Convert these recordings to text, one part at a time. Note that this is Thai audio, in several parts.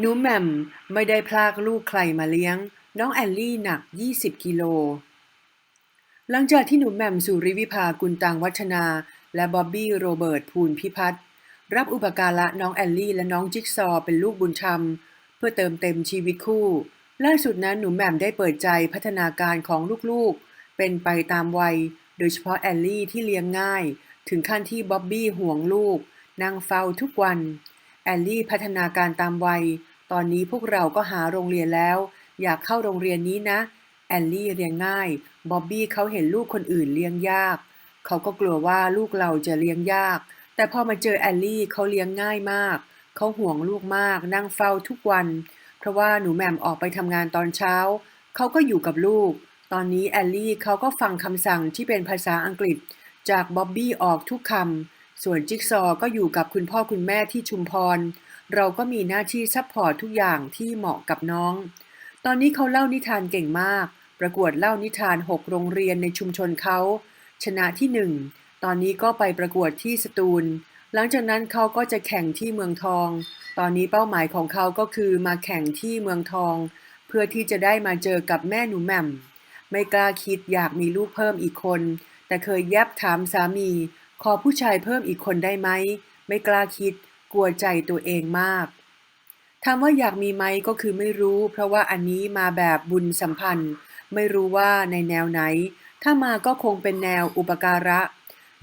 หนูแหม่มไม่ได้พรากลูกใครมาเลี้ยง น้องแอลลี่หนัก 20 กิโล หลังจากที่หนูแหม่มสุริวิภากุลตังวัฒนา และบ๊อบบี้โรเบิร์ตภูลพิพัฒน์รับอุปการะน้องแอลลี่และน้องจิ๊กซอเป็นลูกบุญธรรม เพื่อเติมเต็มชีวิตคู่ ล่าสุดนั้นหนูแหม่มได้เปิดใจพัฒนาการของลูกๆ เป็นไปตามวัย โดยเฉพาะแอลลี่ที่เลี้ยงง่าย ถึงขั้นที่บ๊อบบี้ห่วงลูกนั่งเฝ้าทุกวัน แอลลี่พัฒนาการตามวัย ตอนนี้พวกเราก็หาโรงเรียนแล้ว อยากเข้าโรงเรียนนี้นะ แอลลี่เลี้ยงง่าย บ๊อบบี้เขาเห็นลูกคนอื่นเลี้ยงยาก เขาก็กลัวว่าลูกเราจะเลี้ยงยาก แต่พอมาเจอแอลลี่เขาเลี้ยงง่ายมาก เขาห่วงลูกมาก นั่งเฝ้าทุกวัน เพราะว่าหนูแหม่มออกไปทำงานตอนเช้า เขาก็อยู่กับลูก ตอนนี้แอลลี่เขาก็ฟังคำสั่งที่เป็นภาษาอังกฤษ จากบ๊อบบี้ออกทุกคำส่วนจิ๊กซอก็อยู่กับคุณพ่อคุณแม่ที่ชุมพร เราก็มีหน้าที่ซัพพอร์ตทุกอย่างที่เหมาะกับน้อง ตอนนี้เขาเล่านิทานเก่งมาก ประกวดเล่านิทาน 6 โรงเรียนในชุมชนเขา ชนะที่หนึ่งตอนนี้ก็ไปประกวดที่สตูล หลังจากนั้นเขาก็จะแข่งที่เมืองทอง ตอนนี้เป้าหมายของเขาก็คือมาแข่งที่เมืองทอง เพื่อที่จะได้มาเจอกับแม่หนูแหม่ม ไม่กล้าคิดอยากมีลูกเพิ่มอีกคน แต่เคยแยบถามสามี ขอผู้ชายเพิ่มอีกคนได้ไหม ไม่กล้าคิด กลัวใจตัวเองมากถามว่าอยากมีไหมก็คือไม่รู้ เพราะว่าอันนี้มาแบบบุญสัมพันธ์ ไม่รู้ว่าในแนวไหน ถ้ามาก็คงเป็นแนวอุปการะ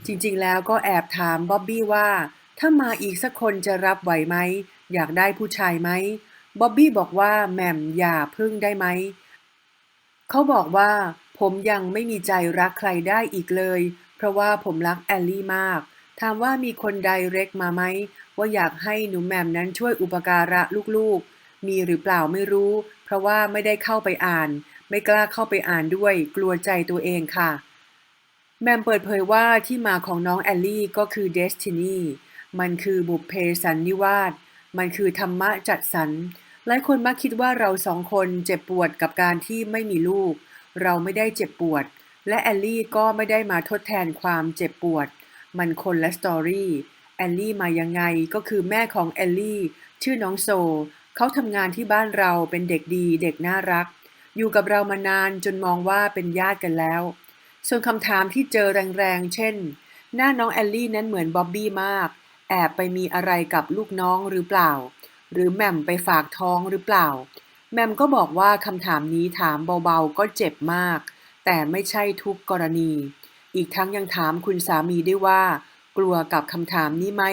จริงๆแล้วก็แอบถามบ๊อบบี้ว่า ถ้ามาอีกสักคนจะรับไหวไหม อยากได้ผู้ชายไหมบ๊อบบี้บอกว่าแหม่มอย่าพึ่งได้ไหมเขาบอกว่า ผมยังไม่มีใจรักใครได้อีกเลย เพราะว่าผมรักแอลลี่มาก ถามว่ามีคนไดเรกมาไหม ว่าอยากให้หนูแหม่มนั้นช่วยอุปการะลูกๆ มีหรือเปล่าไม่รู้ เพราะว่าไม่ได้เข้าไปอ่าน ไม่กล้าเข้าไปอ่านด้วย กลัวใจตัวเองค่ะ แมมเปิดเผยว่าที่มาของน้องแอลลี่ก็คือ Destiny มันคือบุพเพสันนิวาสมันคือธรรมะจัดสรรหลายคนมักคิดว่าเราสองคนเจ็บปวดกับการที่ไม่มีลูก เราไม่ได้เจ็บปวด และแอลลี่ก็ไม่ได้มาทดแทนความเจ็บปวด มันคนละสตอรี่ แอลลี่มายังไงก็คือแม่ของแอลลี่ ชื่อน้องโซ เขาทำงานที่บ้านเราเป็นเด็กดีเด็กน่ารัก อยู่กับเรามานานจนมองว่าเป็นญาติกันแล้ว ส่วนคำถามที่เจอแรงๆ เช่น หน้าน้องแอลลี่นั้นเหมือนบ๊อบบี้มาก แอบไปมีอะไรกับลูกน้องหรือเปล่า หรือแหม่มไปฝากท้องหรือเปล่า แหม่มก็บอกว่าคำถามนี้ถามเบาๆ ก็เจ็บมาก แต่ไม่ใช่ทุกกรณี อีกทั้งยังถามคุณสามีด้วยว่า กลัวกับคำถามนี้ไหม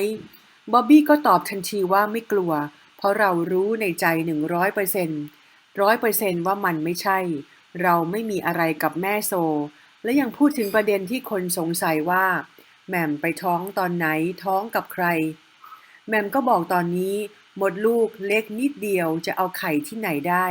บ๊อบบี้ก็ตอบทันทีว่าไม่กลัว เพราะเรารู้ในใจหนึ่งร้อยเปอร์เซ็นต์ร้อยเปอร์เซ็นต์ว่ามันไม่ใช่ เราไม่มีอะไรกับแม่โซ และยังพูดถึงประเด็นที่คนสงสัยว่าแหม่มไปท้องตอนไหนท้องกับใครแหม่มก็บอกตอนนี้ หมดลูกเล็กนิดเดียวจะเอาไข่ที่ไหนได้